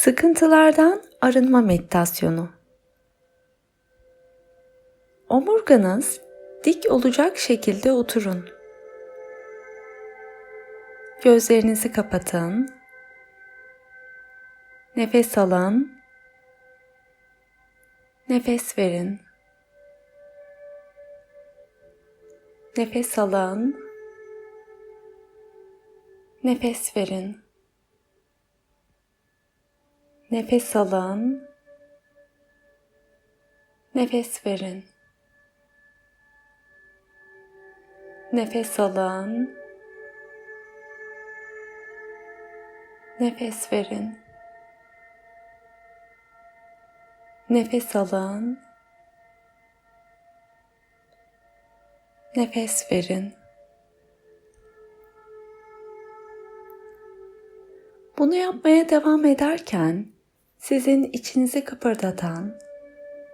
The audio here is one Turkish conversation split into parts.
Sıkıntılardan arınma meditasyonu. Omurganız dik olacak şekilde oturun. Gözlerinizi kapatın. Nefes alın. Nefes verin. Nefes alın. Nefes verin. Nefes alın. Nefes verin. Nefes alın. Nefes verin. Nefes alın. Nefes verin. Bunu yapmaya devam ederken sizin içinizi kıpırdatan,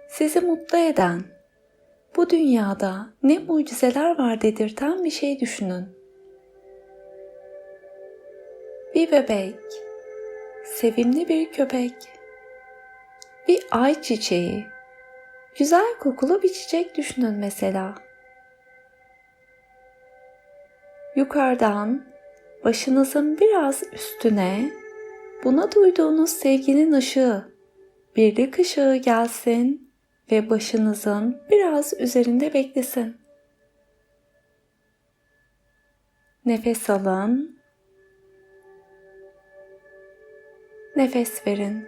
sizi mutlu eden, bu dünyada ne mucizeler var dedirten bir şey düşünün. Bir bebek, sevimli bir köpek, bir ay çiçeği, güzel kokulu bir çiçek düşünün mesela. Yukarıdan başınızın biraz üstüne buna duyduğunuz sevginin ışığı, birlik ışığı gelsin ve başınızın biraz üzerinde beklesin. Nefes alın. Nefes verin.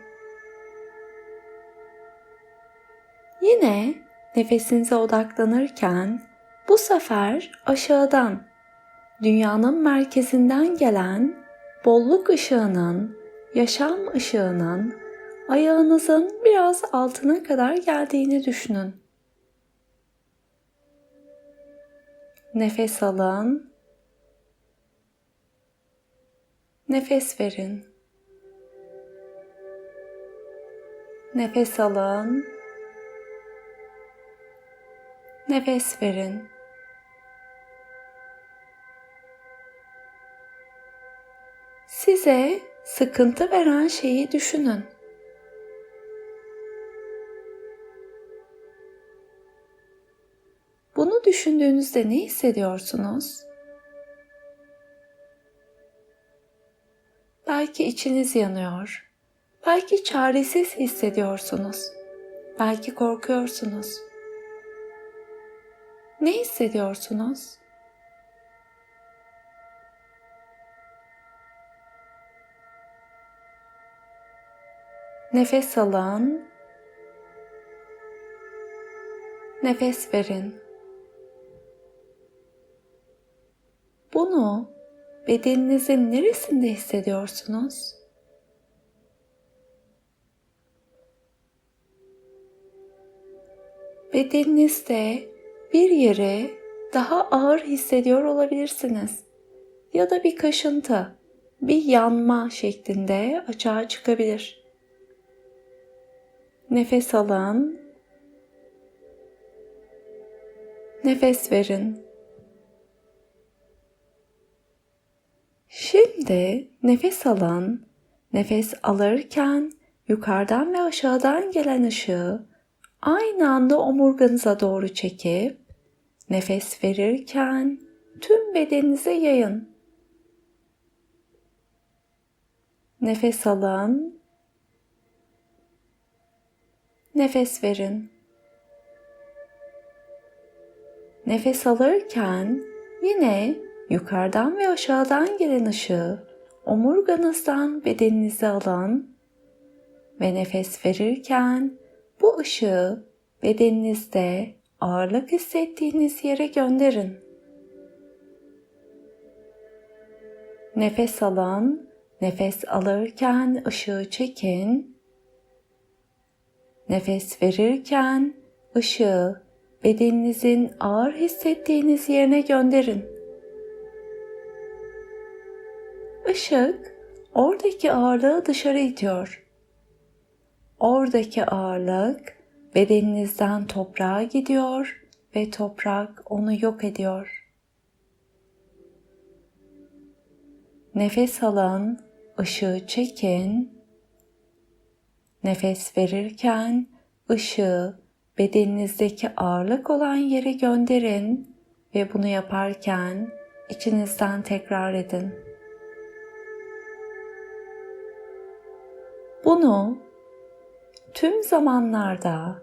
Yine nefesinize odaklanırken bu sefer aşağıdan dünyanın merkezinden gelen bolluk ışığının, yaşam ışığının ayağınızın biraz altına kadar geldiğini düşünün. Nefes alın. Nefes verin. Nefes alın. Nefes verin. Size sıkıntı veren şeyi düşünün. Bunu düşündüğünüzde ne hissediyorsunuz? Belki içiniz yanıyor. Belki çaresiz hissediyorsunuz. Belki korkuyorsunuz. Ne hissediyorsunuz? Nefes alın. Nefes verin. Bunu bedeninizin neresinde hissediyorsunuz? Bedeninizde bir yere daha ağır hissediyor olabilirsiniz. Ya da bir kaşıntı, bir yanma şeklinde açığa çıkabilir. Nefes alın. Nefes verin. Şimdi nefes alın. Nefes alırken yukarıdan ve aşağıdan gelen ışığı aynı anda omurganıza doğru çekip nefes verirken tüm bedeninize yayın. Nefes alın. Nefes verin. Nefes alırken yine yukarıdan ve aşağıdan gelen ışığı omurganızdan bedeninize alan ve nefes verirken bu ışığı bedeninizde ağırlık hissettiğiniz yere gönderin. Nefes alın, nefes alırken ışığı çekin Nefes verirken ışığı bedeninizin ağır hissettiğiniz yerine gönderin. Işık oradaki ağırlığı dışarı itiyor. Oradaki ağırlık bedeninizden toprağa gidiyor ve toprak onu yok ediyor. Nefes alın, ışığı çekin nefes verirken ışığı bedeninizdeki ağırlık olan yere gönderin ve bunu yaparken içinizden tekrar edin. Bunu tüm zamanlarda,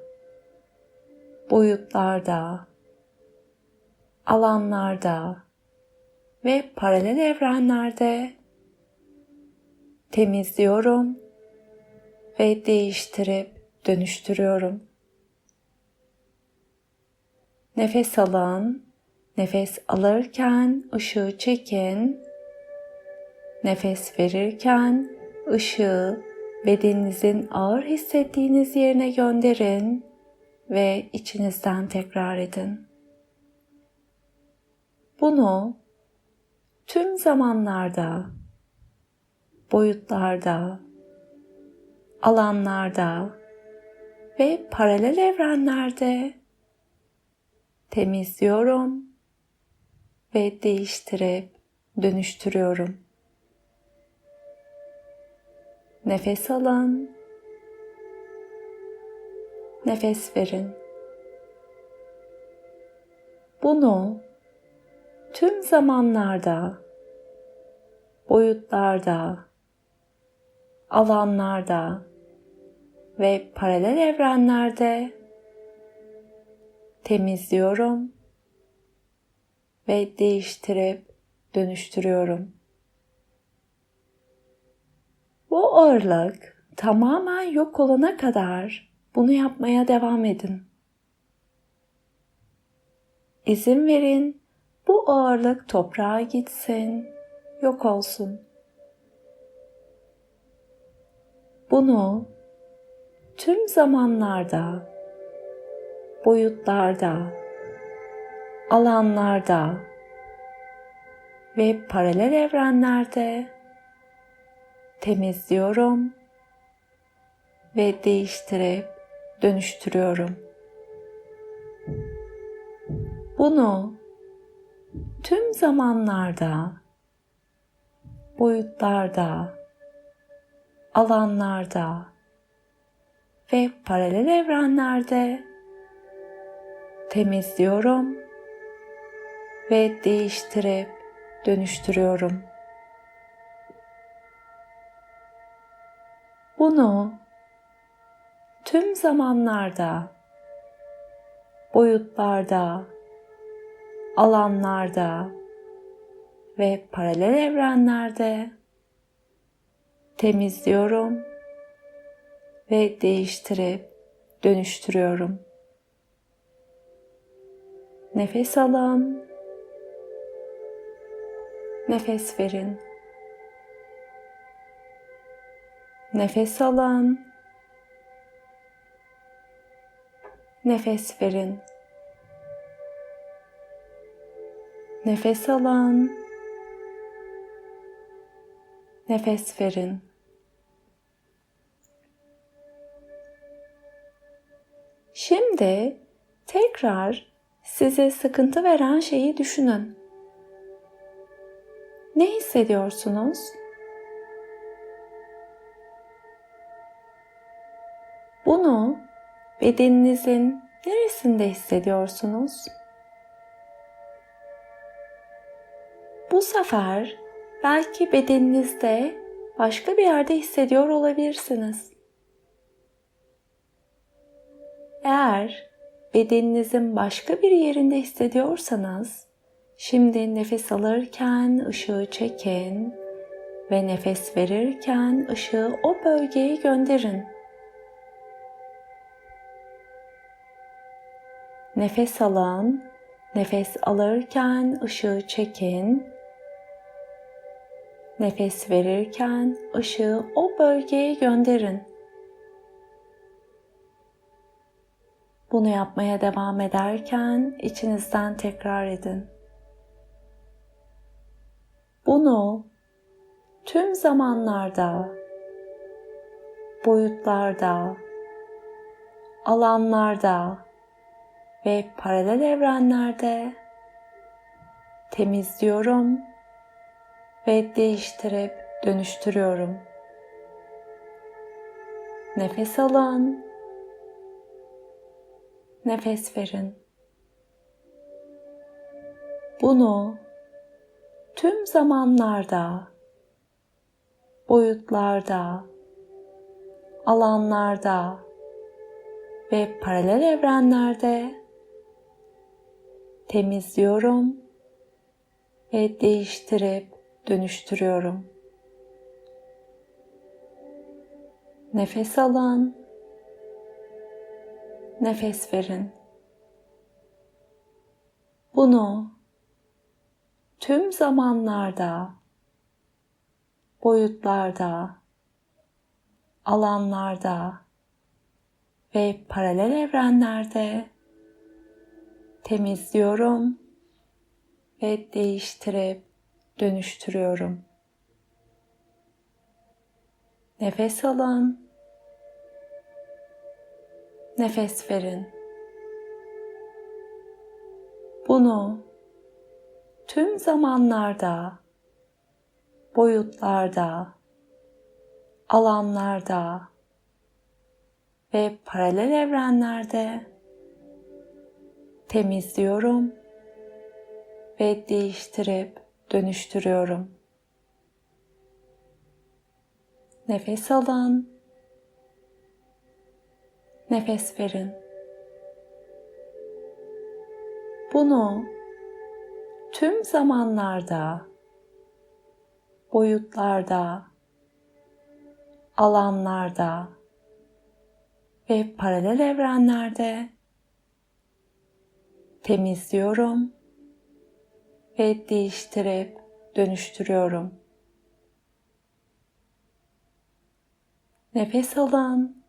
boyutlarda, alanlarda ve paralel evrenlerde temizliyorum ve değiştirip dönüştürüyorum. Nefes alın. Nefes alırken ışığı çekin. Nefes verirken ışığı bedeninizin ağır hissettiğiniz yerine gönderin ve içinizden tekrar edin. Bunu tüm zamanlarda, boyutlarda, alanlarda ve paralel evrenlerde temizliyorum ve değiştirip dönüştürüyorum. Nefes alın. Nefes verin. Bunu tüm zamanlarda, boyutlarda, alanlarda ve paralel evrenlerde temizliyorum ve değiştirip dönüştürüyorum. Bu ağırlık tamamen yok olana kadar bunu yapmaya devam edin. İzin verin bu ağırlık toprağa gitsin, yok olsun. Bunu tüm zamanlarda, boyutlarda, alanlarda ve paralel evrenlerde temizliyorum ve değiştirip dönüştürüyorum. Bunu tüm zamanlarda, boyutlarda, alanlarda ve paralel evrenlerde temizliyorum ve değiştirip dönüştürüyorum. Bunu tüm zamanlarda, boyutlarda, alanlarda ve paralel evrenlerde temizliyorum ve değiştirip dönüştürüyorum. Nefes alın. Nefes verin. Nefes alın. Nefes verin. Nefes alın. Nefes verin. Şimdi tekrar size sıkıntı veren şeyi düşünün. Ne hissediyorsunuz? Bunu bedeninizin neresinde hissediyorsunuz? Bu sefer belki bedeninizde başka bir yerde hissediyor olabilirsiniz. Eğer bedeninizin başka bir yerinde hissediyorsanız, şimdi nefes alırken ışığı çekin ve nefes verirken ışığı o bölgeye gönderin. Nefes alın, nefes alırken ışığı çekin. Nefes verirken ışığı o bölgeye gönderin. Bunu yapmaya devam ederken içinizden tekrar edin. Bunu tüm zamanlarda, boyutlarda, alanlarda ve paralel evrenlerde temizliyorum ve değiştirip dönüştürüyorum. Nefes alın. Nefes verin. Bunu tüm zamanlarda, boyutlarda, alanlarda ve paralel evrenlerde temizliyorum ve değiştirip dönüştürüyorum. Nefes alın. Nefes verin. Bunu tüm zamanlarda, boyutlarda, alanlarda ve paralel evrenlerde temizliyorum ve değiştirip dönüştürüyorum. Nefes alın. Nefes verin. Bunu tüm zamanlarda, boyutlarda, alanlarda ve paralel evrenlerde temizliyorum ve değiştirip dönüştürüyorum. Nefes alın. Nefes verin. Bunu tüm zamanlarda, boyutlarda, alanlarda ve paralel evrenlerde temizliyorum ve değiştirip dönüştürüyorum. Nefes alın.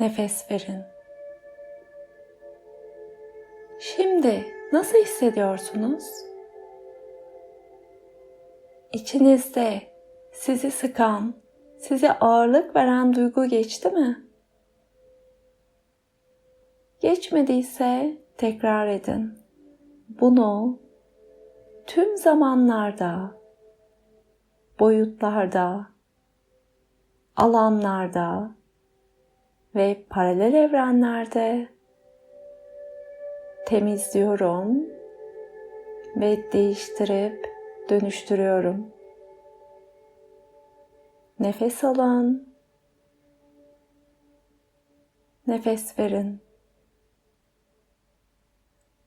Nefes verin. Şimdi nasıl hissediyorsunuz? İçinizde sizi sıkan, size ağırlık veren duygu geçti mi? Geçmediyse tekrar edin. Bunu tüm zamanlarda, boyutlarda, alanlarda ve paralel evrenlerde temizliyorum ve değiştirip dönüştürüyorum. Nefes alın. Nefes verin.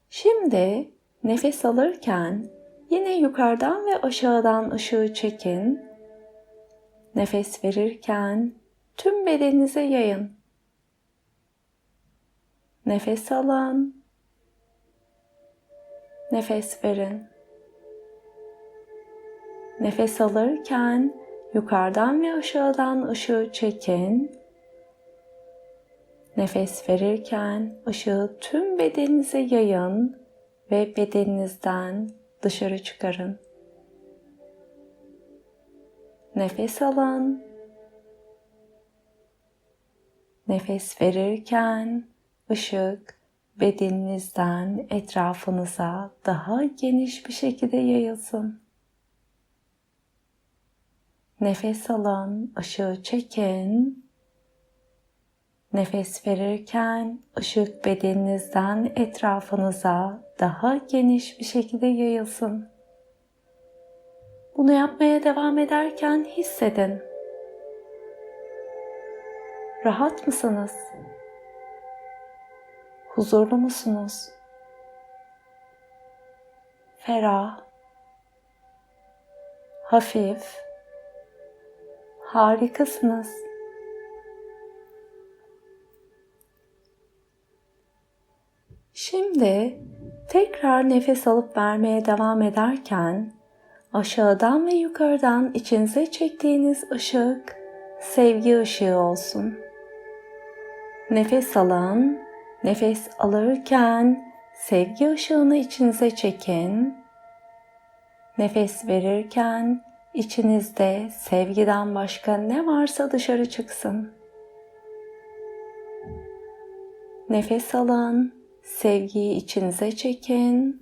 Şimdi nefes alırken yine yukarıdan ve aşağıdan ışığı çekin. Nefes verirken tüm bedeninize yayın. Nefes alın. Nefes verin. Nefes alırken yukarıdan ve aşağıdan ışığı çekin. Nefes verirken ışığı tüm bedeninize yayın ve bedeninizden dışarı çıkarın. Nefes alın. Nefes verirken ışık bedeninizden etrafınıza daha geniş bir şekilde yayılsın. Nefes alın, ışığı çekin. Nefes verirken ışık bedeninizden etrafınıza daha geniş bir şekilde yayılsın. Bunu yapmaya devam ederken hissedin. Rahat mısınız? Huzurlu musunuz? Ferah, hafif, harikasınız. Şimdi tekrar nefes alıp vermeye devam ederken aşağıdan ve yukarıdan içinize çektiğiniz ışık sevgi ışığı olsun. Nefes alın, nefes alırken sevgi ışığını içinize çekin. Nefes verirken içinizde sevgiden başka ne varsa dışarı çıksın. Nefes alın, sevgiyi içinize çekin.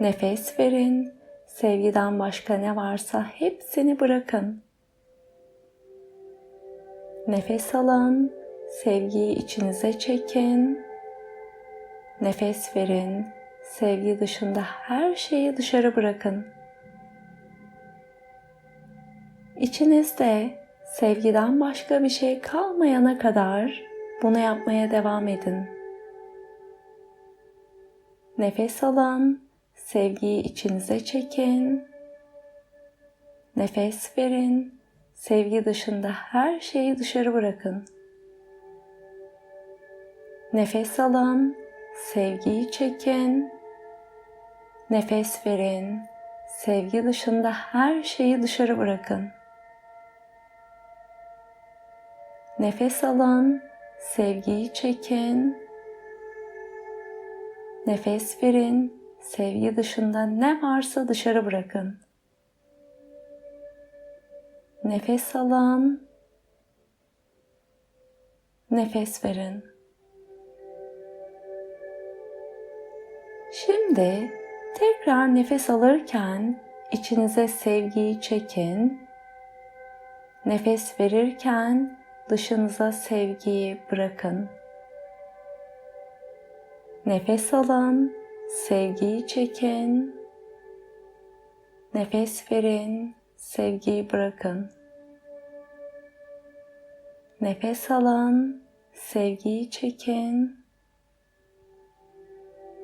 Nefes verin, sevgiden başka ne varsa hepsini bırakın. Nefes alın, sevgiyi içinize çekin. Nefes verin, sevgi dışında her şeyi dışarı bırakın. İçinizde sevgiden başka bir şey kalmayana kadar bunu yapmaya devam edin. Nefes alın, sevgiyi içinize çekin. Nefes verin, sevgi dışında her şeyi dışarı bırakın. Nefes alın, sevgiyi çekin. Nefes verin, sevgi dışında her şeyi dışarı bırakın. Nefes alın, sevgiyi çekin. Nefes verin, sevgi dışında ne varsa dışarı bırakın. Nefes alın. Nefes verin. Şimdi tekrar nefes alırken içinize sevgiyi çekin. Nefes verirken dışınıza sevgiyi bırakın. Nefes alın, sevgiyi çekin. Nefes verin, sevgiyi bırakın. Nefes alın, sevgiyi çekin.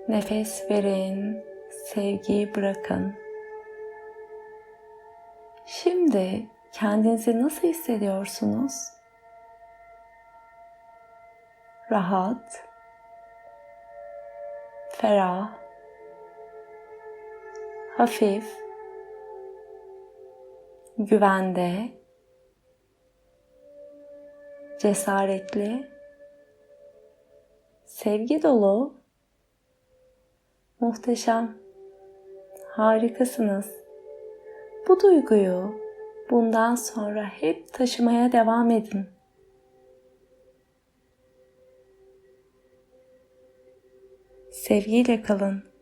Nefes verin, sevgiyi bırakın. Şimdi kendinizi nasıl hissediyorsunuz? Rahat, ferah, hafif, güvende, cesaretli, sevgi dolu, muhteşem, harikasınız. Bu duyguyu bundan sonra hep taşımaya devam edin. Sevgiyle kalın.